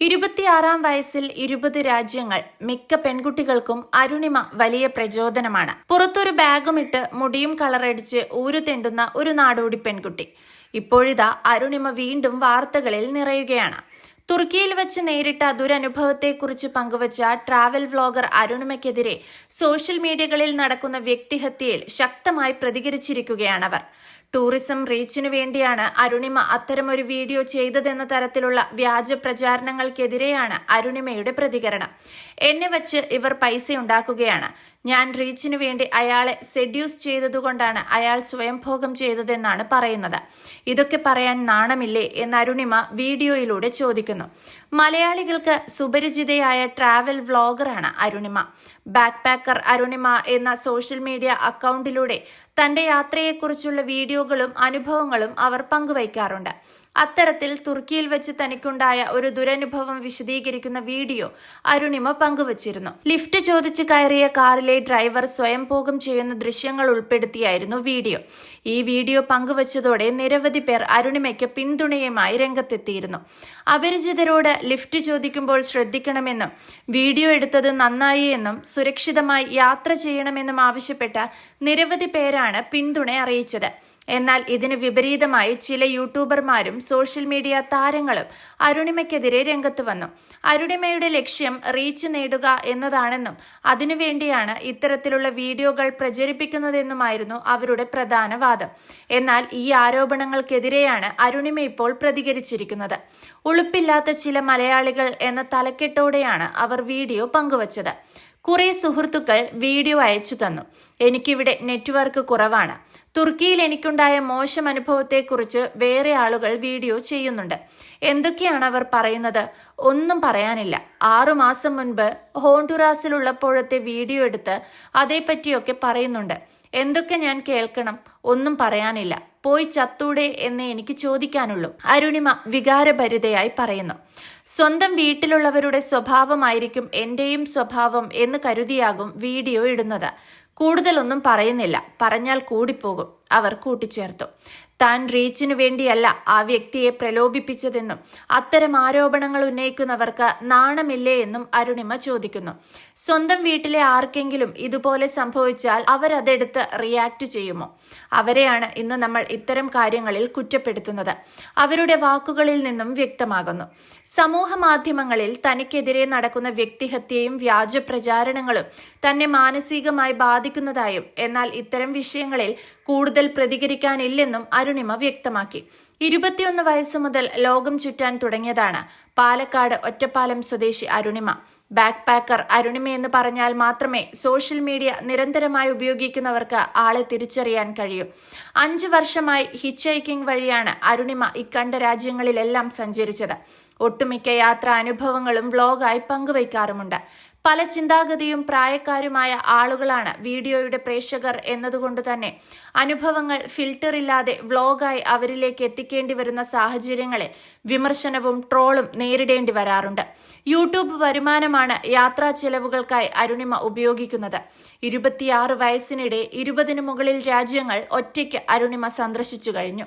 ഇരുപത്തിയാറാം വയസ്സിൽ ഇരുപത് രാജ്യങ്ങൾ മിക്ക പെൺകുട്ടികൾക്കും അരുണിമ വലിയ പ്രചോദനമാണ്. പുറത്തൊരു ബാഗുമിട്ട് മുടിയും കളറടിച്ച് ഊരു തെണ്ടുന്ന ഒരു നാടോടി പെൺകുട്ടി. ഇപ്പോഴിതാ അരുണിമ വീണ്ടും വാർത്തകളിൽ നിറയുകയാണ്. തുർക്കിയിൽ വെച്ച് നേരിട്ട ദുരനുഭവത്തെക്കുറിച്ച് പങ്കുവച്ച ട്രാവൽ വ്ലോഗർ അരുണിമയ്ക്കെതിരെ സോഷ്യൽ മീഡിയകളിൽ നടക്കുന്ന വ്യക്തിഹത്യയിൽ ശക്തമായി പ്രതികരിച്ചിരിക്കുകയാണവർ. ടൂറിസം റീച്ചിനു വേണ്ടിയാണ് അരുണിമ അത്തരമൊരു വീഡിയോ ചെയ്തതെന്ന തരത്തിലുള്ള വ്യാജ പ്രചാരണങ്ങൾക്കെതിരെയാണ് അരുണിമയുടെ പ്രതികരണം. എന്നെ വച്ച് ഇവർ പൈസ ഉണ്ടാക്കുകയാണ് ഞാൻ റീച്ചിനു വേണ്ടി അയാളെ സെഡ്യൂസ് ചെയ്തതുകൊണ്ടാണ് അയാൾ സ്വയംഭോഗം ചെയ്തതെന്നാണ് പറയുന്നത്. ഇതൊക്കെ പറയാൻ നാണമില്ലേ എന്ന് അരുണിമ വീഡിയോയിലൂടെ ചോദിക്കുന്നു. മലയാളികൾക്ക് സുപരിചിതയായ ട്രാവൽ വ്ളോഗറാണ് അരുണിമ. ബാക്ക് പാക്കർ അരുണിമ എന്ന സോഷ്യൽ മീഡിയ അക്കൗണ്ടിലൂടെ തന്റെ യാത്രയെക്കുറിച്ചുള്ള വീഡിയോകളും അനുഭവങ്ങളും അവർ പങ്കുവയ്ക്കാറുണ്ട്. അത്തരത്തിൽ തുർക്കിയിൽ വെച്ച് തനിക്കുണ്ടായ ഒരു ദുരനുഭവം വിശദീകരിക്കുന്ന വീഡിയോ അരുണിമ പങ്കുവച്ചിരുന്നു. ലിഫ്റ്റ് ചോദിച്ച് കയറിയ കാറിലെ ഡ്രൈവർ സ്വയം പോകും ചെയ്യുന്ന ദൃശ്യങ്ങൾ ഉൾപ്പെടുത്തിയായിരുന്നു വീഡിയോ. ഈ വീഡിയോ പങ്കുവച്ചതോടെ നിരവധി പേർ അരുണിമയ്ക്ക് പിന്തുണയുമായി രംഗത്തെത്തിയിരുന്നു. അപരിചിതരോട് ലിഫ്റ്റ് ചോദിക്കുമ്പോൾ ശ്രദ്ധിക്കണമെന്നും വീഡിയോ എടുത്തത് നന്നായി എന്നും സുരക്ഷിതമായി യാത്ര ചെയ്യണമെന്നും ആവശ്യപ്പെട്ട നിരവധി പേരാണ് പിന്തുണ അറിയിച്ചത്. എന്നാൽ ഇതിന് വിപരീതമായി ചില യൂട്യൂബർമാരും സോഷ്യൽ മീഡിയ താരങ്ങളും അരുണിമയ്ക്കെതിരെ രംഗത്ത് വന്നു. അരുണിമയുടെ ലക്ഷ്യം റീച്ച് നേടുക എന്നതാണെന്നും അതിനുവേണ്ടിയാണ് ഇത്തരത്തിലുള്ള വീഡിയോകൾ പ്രചരിപ്പിക്കുന്നതെന്നുമായിരുന്നു അവരുടെ പ്രധാന വാദം. എന്നാൽ ഈ ആരോപണങ്ങൾക്കെതിരെയാണ് അരുണിമ ഇപ്പോൾ പ്രതികരിച്ചിരിക്കുന്നത്. ഉളുപ്പില്ലാത്ത ചില മലയാളികൾ എന്ന തലക്കെട്ടോടെയാണ് അവർ വീഡിയോ പങ്കുവച്ചത്. കുറെ സുഹൃത്തുക്കൾ വീഡിയോ അയച്ചു തന്നു. എനിക്കിവിടെ നെറ്റ്വർക്ക് കുറവാണ്. തുർക്കിയിൽ എനിക്കുണ്ടായ മോശം അനുഭവത്തെക്കുറിച്ച് വേറെ ആളുകൾ വീഡിയോ ചെയ്യുന്നുണ്ട്. എന്തൊക്കെയാണ് അവർ പറയുന്നത്? ഒന്നും പറയാനില്ല. ആറുമാസം മുൻപ് ഹോണ്ടുറാസിലുള്ളപ്പോഴത്തെ വീഡിയോ എടുത്ത് അതേപ്പറ്റിയൊക്കെ പറയുന്നുണ്ട്. എന്തൊക്കെ ഞാൻ കേൾക്കണം? ഒന്നും പറയാനില്ല. പോയി ചത്തൂടെ എന്ന് എനിക്ക് ചോദിക്കാനുള്ളൂ. അരുണിമ വികാരഭരിതയായി പറയുന്നു. സ്വന്തം വീട്ടിലുള്ളവരുടെ സ്വഭാവമായിരിക്കും എന്റെയും സ്വഭാവം എന്ന് കരുതിയാകും വീഡിയോ ഇടുന്നത്. കൂടുതലൊന്നും പറയുന്നില്ല. പറഞ്ഞാൽ കൂടിപ്പോകും. അവർ കൂട്ടിച്ചേർത്തു. താൻ റീച്ചിനു വേണ്ടിയല്ല ആ വ്യക്തിയെ പ്രലോഭിപ്പിച്ചതെന്നും അത്തരം ആരോപണങ്ങൾ ഉന്നയിക്കുന്നവർക്ക് നാണമില്ലേ എന്നും അരുണിമ ചോദിക്കുന്നു. സ്വന്തം വീട്ടിലെ ആർക്കെങ്കിലും ഇതുപോലെ സംഭവിച്ചാൽ അവരതെടുത്ത് റിയാക്ട് ചെയ്യുമോ? അവരെയാണ് ഇന്ന് നമ്മൾ ഇത്തരം കാര്യങ്ങളിൽ കുറ്റപ്പെടുത്തുന്നത്. അവരുടെ വാക്കുകളിൽ നിന്നും വ്യക്തമാകുന്നു. സമൂഹ മാധ്യമങ്ങളിൽ തനിക്കെതിരെ നടക്കുന്ന വ്യക്തിഹത്യയും വ്യാജ പ്രചാരണങ്ങളും തന്നെ മാനസികമായി ബാധിക്കുന്നതായും എന്നാൽ ഇത്തരം വിഷയങ്ങളിൽ കൂടുതൽ പ്രതികരിക്കാനില്ലെന്നും അരുണിമ വ്യക്തമാക്കി. ഇരുപത്തിയൊന്ന് വയസ്സു മുതൽ ലോകം ചുറ്റാൻ തുടങ്ങിയതാണ് പാലക്കാട് ഒറ്റപ്പാലം സ്വദേശി അരുണിമ. ബാക്ക് പാക്കർ അരുണിമയെന്ന് പറഞ്ഞാൽ മാത്രമേ സോഷ്യൽ മീഡിയ നിരന്തരമായി ഉപയോഗിക്കുന്നവർക്ക് ആളെ തിരിച്ചറിയാൻ കഴിയൂ. അഞ്ചു വർഷമായി ഹിച്ച് ഹൈക്കിംഗ് വഴിയാണ് അരുണിമ ഇക്കണ്ട രാജ്യങ്ങളിലെല്ലാം സഞ്ചരിച്ചത്. ഒട്ടുമിക്ക യാത്രാ അനുഭവങ്ങളും വ്ലോഗായി പങ്കുവയ്ക്കാറുമുണ്ട്. പല ചിന്താഗതിയും പ്രായക്കാരുമായ ആളുകളാണ് വീഡിയോയുടെ പ്രേക്ഷകർ എന്നതുകൊണ്ട് തന്നെ അനുഭവങ്ങൾ ഫിൽട്ടർ ഇല്ലാതെ വ്ലോഗായി അവരിലേക്ക് എത്തിക്കേണ്ടി വരുന്ന സാഹചര്യങ്ങളെ വിമർശനവും ട്രോളും നേരിടേണ്ടി വരാറുണ്ട്. യൂട്യൂബ് വരുമാനമാണ് യാത്രാ ചെലവുകൾക്കായി അരുണിമ ഉപയോഗിക്കുന്നത്. ഇരുപത്തിയാറ് വയസ്സിനിടെ ഇരുപതിനു മുകളിൽ രാജ്യങ്ങൾ ഒറ്റയ്ക്ക് അരുണിമ സന്ദർശിച്ചു കഴിഞ്ഞു.